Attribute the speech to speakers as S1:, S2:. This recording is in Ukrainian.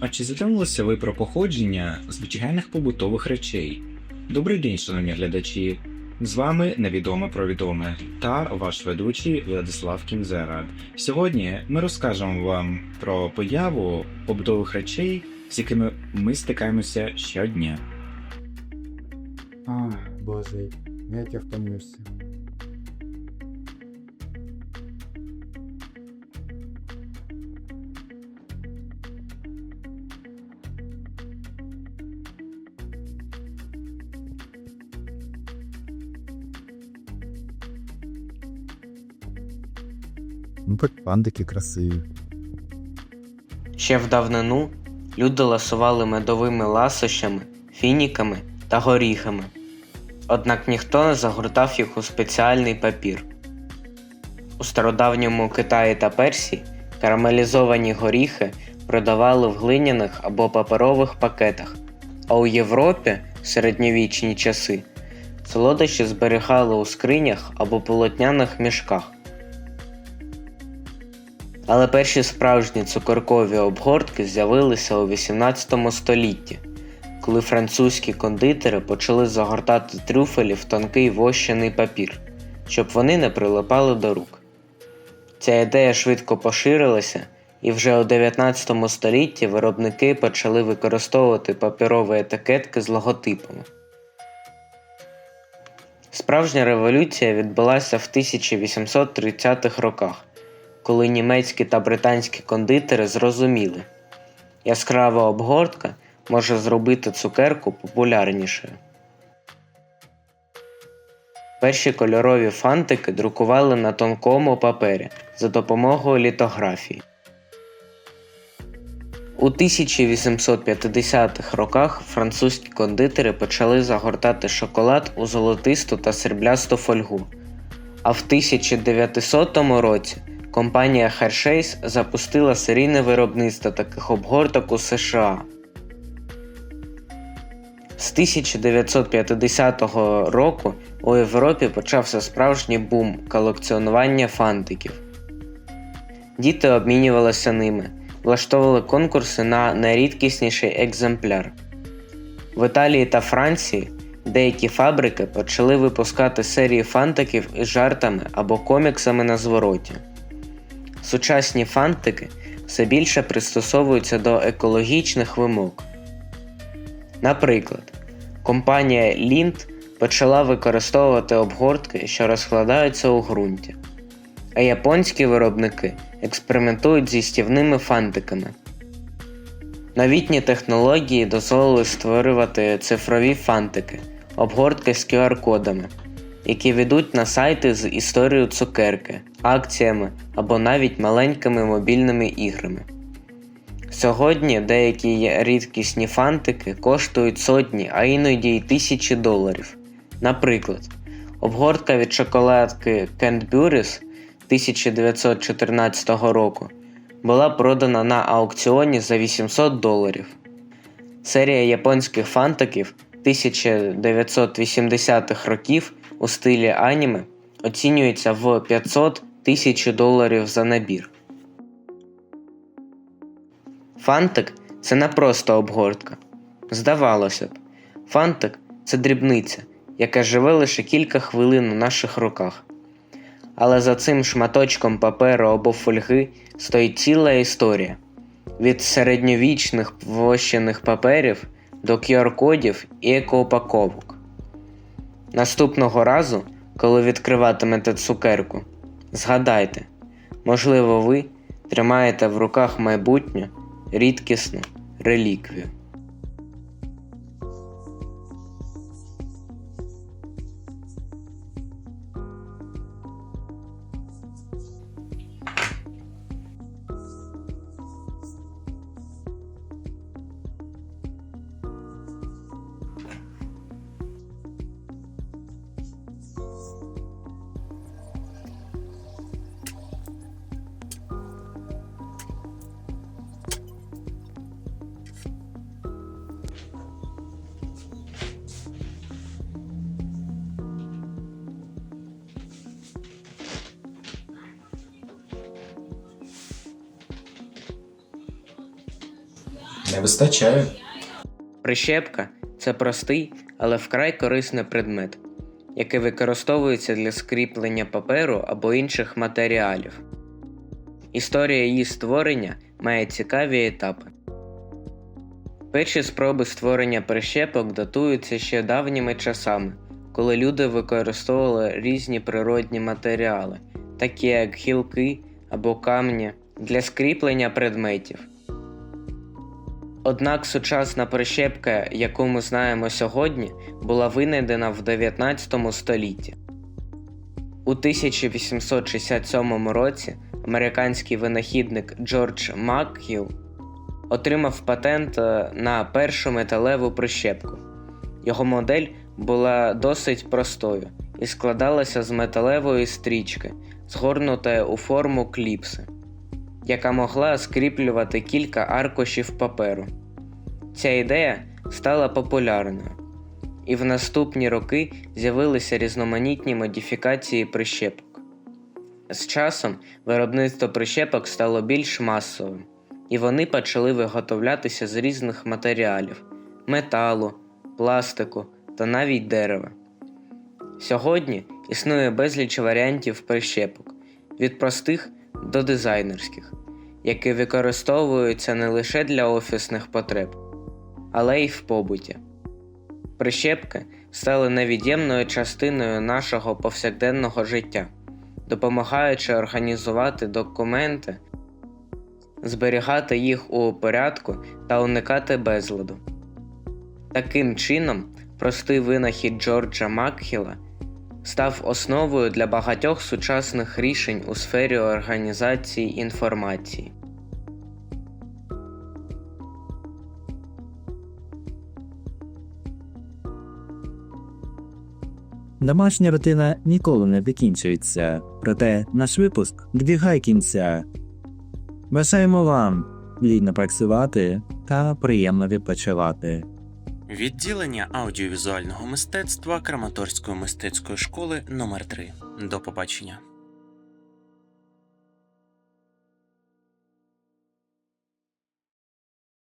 S1: А чи задумалися ви про походження звичайних побутових речей? Добрий день, шановні глядачі! З вами невідоме про відоме та ваш ведучий Владислав Кінзера. Сьогодні ми розкажемо вам про появу побутових речей, з якими ми стикаємося щодня.
S2: А, боже, як я втомився. Ну так пандики красиві.
S3: Ще в давнину люди ласували медовими ласощами, фініками та горіхами. Однак ніхто не загортав їх у спеціальний папір. У стародавньому Китаї та Персії карамелізовані горіхи продавали в глиняних або паперових пакетах, а у Європі в середньовічні часи солодощі зберігали у скринях або полотняних мішках. Але перші справжні цукоркові обгортки з'явилися у 18 столітті, коли французькі кондитери почали загортати трюфелі в тонкий вощений папір, щоб вони не прилипали до рук. Ця ідея швидко поширилася, і вже у 19 столітті виробники почали використовувати паперові етикетки з логотипами. Справжня революція відбулася в 1830-х роках коли німецькі та британські кондитери зрозуміли, яскрава обгортка може зробити цукерку популярнішою. Перші кольорові фантики друкували на тонкому папері за допомогою літографії. У 1850-х роках французькі кондитери почали загортати шоколад у золотисту та сріблясту фольгу, а в 1900 році компанія Hershey's запустила серійне виробництво таких обгорток у США. З 1950 року у Європі почався справжній бум колекціонування фантиків. Діти обмінювалися ними, влаштовували конкурси на найрідкісніший екземпляр. В Італії та Франції деякі фабрики почали випускати серії фантиків із жартами або коміксами на звороті. Сучасні фантики все більше пристосовуються до екологічних вимог. Наприклад, компанія Lind почала використовувати обгортки, що розкладаються у ґрунті, а японські виробники експериментують зі стівними фантиками. Новітні технології дозволили створювати цифрові фантики, обгортки з QR-кодами, які ведуть на сайти з історією цукерки, акціями або навіть маленькими мобільними іграми. Сьогодні деякі рідкісні фантики коштують сотні, а іноді й тисячі доларів. Наприклад, обгортка від шоколадки Canterbury's 1914 року була продана на аукціоні за 800 доларів. Серія японських фантиків 1980-х років у стилі аніме оцінюється в 500 тисяч доларів за набір. Фантик це не просто обгортка. Здавалося б, фантик це дрібниця, яка живе лише кілька хвилин у наших руках. Але за цим шматочком паперу або фольги стоїть ціла історія від середньовічних вощених паперів до QR-кодів і екоупаковок. Наступного разу, коли відкриватимете цукерку, згадайте, можливо, ви тримаєте в руках майбутню рідкісну реліквію.
S1: Не вистачає.
S3: Прищепка це простий, але вкрай корисний предмет, який використовується для скріплення паперу або інших матеріалів. Історія її створення має цікаві етапи. Перші спроби створення прищепок датуються ще давніми часами, коли люди використовували різні природні матеріали, такі як гілки або камні, для скріплення предметів. Однак сучасна прищепка, яку ми знаємо сьогодні, була винайдена в 19 столітті. У 1867 році американський винахідник Джордж Макгіл отримав патент е, на першу металеву прищепку. Його модель була досить простою і складалася з металевої стрічки, згорнутої у форму кліпси, яка могла скріплювати кілька аркушів паперу. Ця ідея стала популярною, і в наступні роки з'явилися різноманітні модифікації прищепок. З часом виробництво прищепок стало більш масовим, і вони почали виготовлятися з різних матеріалів металу, пластику та навіть дерева. Сьогодні існує безліч варіантів прищепок від простих до дизайнерських, які використовуються не лише для офісних потреб, але й в побуті. Прищепки стали невід'ємною частиною нашого повсякденного життя, допомагаючи організувати документи, зберігати їх у порядку та уникати безладу. Таким чином, простий винахід Джорджа Макхіла став основою для багатьох сучасних рішень у сфері організації інформації.
S4: Домашня рутина ніколи не закінчується, проте наш випуск добігає кінця. Бажаємо вам плідно працювати та приємно відпочивати.
S5: Відділення аудіовізуального мистецтва Краматорської мистецької школи номер 3 До побачення.